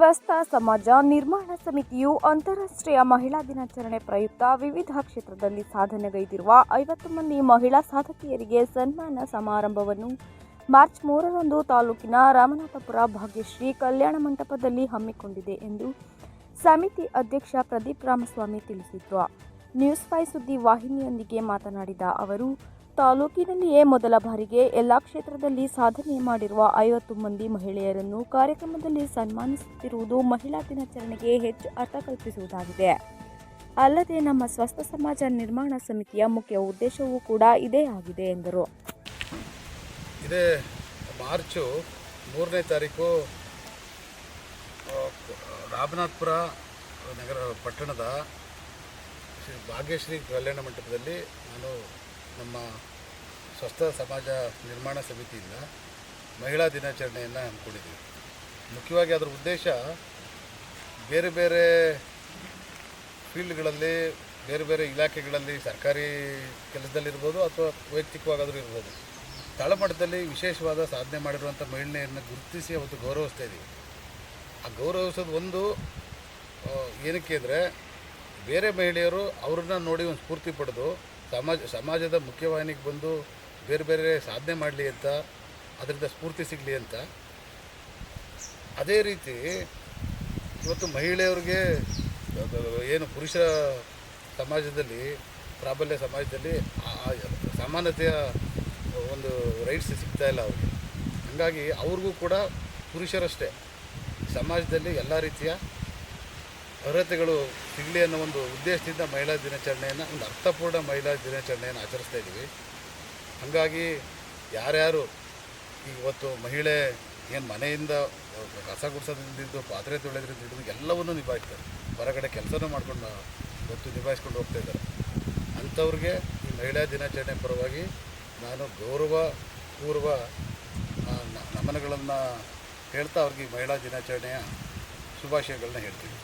ಸ್ವಸ್ಥ ಸಮಾಜ ನಿರ್ಮಾಣ ಸಮಿತಿಯು ಅಂತಾರಾಷ್ಟ್ರೀಯ ಮಹಿಳಾ ದಿನಾಚರಣೆ ಪ್ರಯುಕ್ತ ವಿವಿಧ ಕ್ಷೇತ್ರದಲ್ಲಿ ಸಾಧನೆಗೈದಿರುವ ಐವತ್ತು ಮಂದಿ ಮಹಿಳಾ ಸಾಧಕಿಯರಿಗೆ ಸನ್ಮಾನ ಸಮಾರಂಭವನ್ನು ಮಾರ್ಚ್ ಮೂರರಂದು ತಾಲೂಕಿನ ರಾಮನಾಥಪುರ ಭಾಗ್ಯಶ್ರೀ ಕಲ್ಯಾಣ ಮಂಟಪದಲ್ಲಿ ಹಮ್ಮಿಕೊಂಡಿದೆ ಎಂದು ಸಮಿತಿ ಅಧ್ಯಕ್ಷ ಪ್ರದೀಪ್ ರಾಮಸ್ವಾಮಿ ತಿಳಿಸಿದರು. ನ್ಯೂಸ್ ಫೈ ಸುದ್ದಿ ವಾಹಿನಿಯೊಂದಿಗೆ ಮಾತನಾಡಿದ ಅವರು, ತಾಲೂಕಿನಲ್ಲಿಯೇ ಮೊದಲ ಬಾರಿಗೆ ಎಲ್ಲ ಕ್ಷೇತ್ರದಲ್ಲಿ ಸಾಧನೆ ಮಾಡಿರುವ ಐವತ್ತು ಮಂದಿ ಮಹಿಳೆಯರನ್ನು ಕಾರ್ಯಕ್ರಮದಲ್ಲಿ ಸನ್ಮಾನಿಸುತ್ತಿರುವುದು ಮಹಿಳಾ ದಿನಾಚರಣೆಗೆ ಹೆಚ್ಚು ಅರ್ಥ ಕಲ್ಪಿಸುವುದಾಗಿದೆ. ಅಲ್ಲದೆ ನಮ್ಮ ಸ್ವಸ್ಥ ಸಮಾಜ ನಿರ್ಮಾಣ ಸಮಿತಿಯ ಮುಖ್ಯ ಉದ್ದೇಶವೂ ಕೂಡ ಇದೇ ಆಗಿದೆ ಎಂದರು. ಇದೇ ಮಾರ್ಚು ಮೂರನೇ ತಾರೀಕು ರಾಮನಾಥ್ಪುರ ನಗರ ಪಟ್ಟಣದ ಶ್ರೀ ಭಾಗ್ಯಶ್ರೀ ಕಲ್ಯಾಣ ಮಂಟಪದಲ್ಲಿ ನಾನು ನಮ್ಮ ಸ್ವಸ್ಥ ಸಮಾಜ ನಿರ್ಮಾಣ ಸಮಿತಿಯಿಂದ ಮಹಿಳಾ ದಿನಾಚರಣೆಯನ್ನು ಹಮ್ಮಿಕೊಂಡಿದ್ದೀವಿ. ಮುಖ್ಯವಾಗಿ ಅದರ ಉದ್ದೇಶ ಬೇರೆ ಬೇರೆ ಫೀಲ್ಡ್ಗಳಲ್ಲಿ, ಬೇರೆ ಬೇರೆ ಇಲಾಖೆಗಳಲ್ಲಿ ಸರ್ಕಾರಿ ಕೆಲಸದಲ್ಲಿರ್ಬೋದು ಅಥವಾ ವೈಯಕ್ತಿಕವಾಗಾದರೂ ಇರ್ಬೋದು. ತಳಮಟ್ಟದಲ್ಲಿ ವಿಶೇಷವಾದ ಸಾಧನೆ ಮಾಡಿರುವಂಥ ಮಹಿಳೆಯರನ್ನು ಗುರುತಿಸಿ ಅವತ್ತು ಗೌರವಿಸ್ತಾ ಇದ್ದೀವಿ ಆ ಗೌರವಿಸೋದು ಒಂದು ಏನಕ್ಕೆ ಅಂದರೆ ಬೇರೆ ಮಹಿಳೆಯರು ಅವ್ರನ್ನ ನೋಡಿ ಒಂದು ಸ್ಫೂರ್ತಿ ಪಡೆದು ಸಮಾಜ, ಸಮಾಜದ ಮುಖ್ಯವಾಹಿನಿಗೆ ಬಂದು ಬೇರೆ ಬೇರೆ ಸಾಧನೆ ಮಾಡಲಿ ಅಂತ, ಅದರಿಂದ ಸ್ಫೂರ್ತಿ ಸಿಗಲಿ ಅಂತ. ಅದೇ ರೀತಿ ಇವತ್ತು ಮಹಿಳೆಯರಿಗೆ ಏನು ಪುರುಷ ಸಮಾಜದಲ್ಲಿ, ಪ್ರಾಬಲ್ಯ ಸಮಾಜದಲ್ಲಿ ಸಮಾನತೆಯ ಒಂದು ರೈಟ್ಸ್ ಸಿಗ್ತಾ ಇಲ್ಲ ಅವ್ರಿಗೆ. ಹಾಗಾಗಿ ಅವ್ರಿಗೂ ಕೂಡ ಪುರುಷರಷ್ಟೇ. ಸಮಾಜದಲ್ಲಿ ಎಲ್ಲ ರೀತಿಯ ಅರ್ಹತೆಗಳು ಸಿಗಲಿ ಅನ್ನೋ ಒಂದು ಉದ್ದೇಶದಿಂದ ಮಹಿಳಾ ದಿನಾಚರಣೆಯನ್ನು, ಒಂದು ಅರ್ಥಪೂರ್ಣ ಮಹಿಳಾ ದಿನಾಚರಣೆಯನ್ನು ಆಚರಿಸ್ತಾ ಇದ್ದೀವಿ. ಹಾಗಾಗಿ ಯಾರ್ಯಾರು ಇವತ್ತು ಮಹಿಳೆ ಏನು ಮನೆಯಿಂದ ಕಸ ಗುಡಿಸೋದ್ರಿಂದ ಪಾತ್ರೆ ತೊಳೆದ್ರಿಂದ ಹಿಡಿದು ಎಲ್ಲವನ್ನೂ ನಿಭಾಯಿಸ್ತಾರೆ. ಹೊರಗಡೆ ಕೆಲಸನೂ ಮಾಡ್ಕೊಂಡು ಇವತ್ತು ನಿಭಾಯಿಸ್ಕೊಂಡು ಹೋಗ್ತಾ ಇದ್ದಾರೆ. ಅಂಥವ್ರಿಗೆ ಈ ಮಹಿಳಾ ದಿನಾಚರಣೆ ಪರವಾಗಿ ನಾನು ಗೌರವ, ಪೂರ್ವ ನಮನಗಳನ್ನು ಹೇಳ್ತಾ ಅವ್ರಿಗೆ ಮಹಿಳಾ ದಿನಾಚರಣೆಯ ಶುಭಾಶಯಗಳನ್ನ ಹೇಳ್ತೀನಿ.